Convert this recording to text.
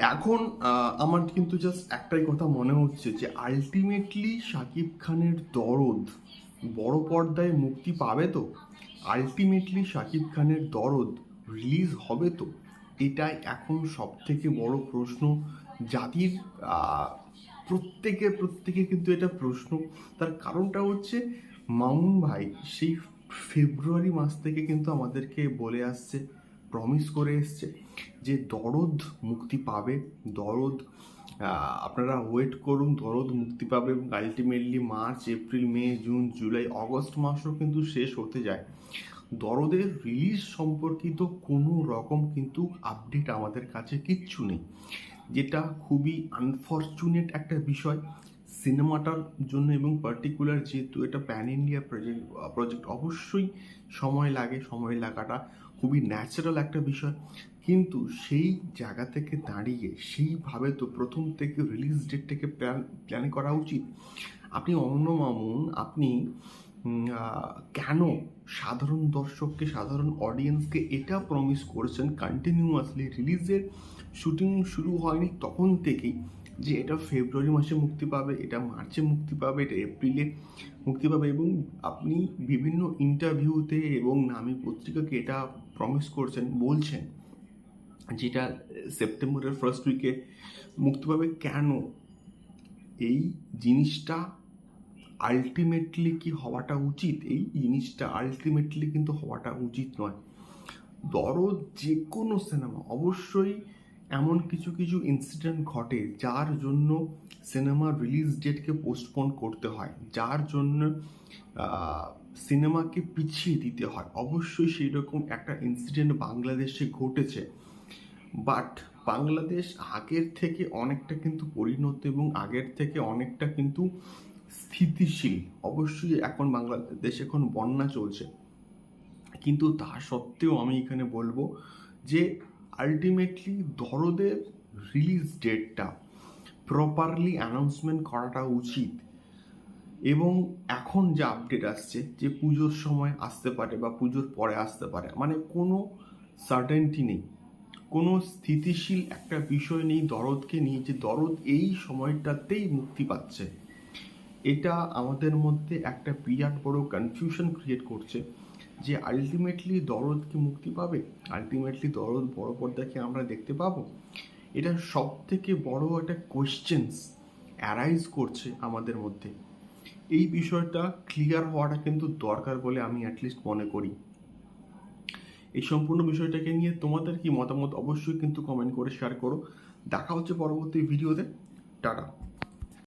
এখন আমার কিন্তু জাস্ট একটাই কথা মনে হচ্ছে যে আলটিমেটলি শাকিব খানের দরদ বড় পর্দায় মুক্তি পাবে তো? আলটিমেটলি শাকিব খানের দরদ রিলিজ হবে তো? এটাই এখন সব থেকে বড় প্রশ্ন। জাতির প্রত্যেকে প্রত্যেকে কিন্তু এটা প্রশ্ন। তার কারণটা হচ্ছে, মামুন ভাই, সেই ফেব্রুয়ারি মাস থেকে কিন্তু আমাদেরকে বলে আসছে প্রমিস করে এসছে যে দরদ মুক্তি পাবে। দরদ আপনারা ওয়েট করুন, দরদ মুক্তি পাবে এবং ultimately March April May June July August মাসও কিন্তু শেষ হতে যায়। দরদের রিলিজ সম্পর্কিত কোনো রকম কিন্তু আপডেট আমাদের কাছে কিচ্ছু নেই। যেটা খুবই আনফর্চুনেট একটা বিষয়। সিনেমাটার জন্য এবং পার্টিকুলার যেহেতু এটা প্যান ইন্ডিয়া প্রজেক্ট প্রজেক্ট অবশ্যই সময় লাগে, সময় লাগাটা। খুবই ন্যাচারাল একটা বিষয়। কিন্তু সেই জায়গা থেকে দাঁড়িয়ে সেইভাবে তো প্রথম থেকে রিলিজ ডেট থেকে প্ল্যান প্ল্যান করা উচিত। আপনি অন্য মামুন, আপনি কেন সাধারণ দর্শককে, সাধারণ অডিয়েন্সকে এটা প্রমিস করেছেন কন্টিনিউয়াসলি রিলিজের শুটিং শুরু হয়নি তখন থেকেই। যে এটা ফেব্রুয়ারি মাসে মুক্তি পাবে, এটা মার্চে মুক্তি পাবে, এটা এপ্রিলে মুক্তি পাবে এবং আপনি বিভিন্ন ইন্টারভিউতে এবং নামী পত্রিকাকে এটা প্রমিস করছেন, বলছেন যেটা সেপ্টেম্বরের ফার্স্ট উইকে মুক্তি পাবে। কেন? এই জিনিসটা আলটিমেটলি কি হওয়াটা উচিত? এই জিনিসটা আলটিমেটলি কিন্তু হওয়াটা উচিত নয়। দরদ যে কোনো সিনেমা অবশ্যই এমন কিছু কিছু ইনসিডেন্ট ঘটে যার জন্য সিনেমা রিলিজ ডেটকে পোস্টপোন করতে হয়, যার জন্য সিনেমাকে পিছিয়ে দিতে হয়। অবশ্যই সেই রকম একটা ইনসিডেন্ট বাংলাদেশে ঘটেছে। বাট বাংলাদেশ আগের থেকে অনেকটা কিন্তু পরিণত এবং আগের থেকে অনেকটা কিন্তু স্থিতিশীল। অবশ্যই এখন বাংলাদেশ এখন বন্যা চলছে। কিন্তু তা সত্ত্বেও আমি এখানে বলব যে আলটিমেটলি দরদের রিলিজ ডেটটা প্রপারলি অ্যানাউন্সমেন্ট করাটা উচিত। এবং এখন যে আপডেট আসছে, যে পুজোর সময় আসতে পারে বা পুজোর পরে আসতে পারে মানে কোনো সার্টেনটি নেই। কোনো স্থিতিশীল একটা বিষয় নেই দরদকে নিয়ে, যে দরদ এই সময়টাতেই মুক্তি পাচ্ছে। এটা আমাদের মধ্যে একটা বিরাট বড় কনফিউশন ক্রিয়েট করছে। যে আলটিমেটলি দরদ কি মুক্তি পাবে? আলটিমেটলি দরদ বড় পর্দাকে আমরা দেখতে পাবো? এটা সব থেকে বড় একটা কোয়েশ্চেন্স অ্যারাইজ করছে আমাদের মধ্যে। এই বিষয়টা ক্লিয়ার হওয়াটা কিন্তু দরকার বলে আমি অ্যাটলিস্ট মনে করি। এই সম্পূর্ণ বিষয়টাকে নিয়ে তোমাদের কি মতামত অবশ্যই কিন্তু কমেন্ট করে শেয়ার করো। দেখা হচ্ছে পরবর্তী ভিডিওতে টাটা।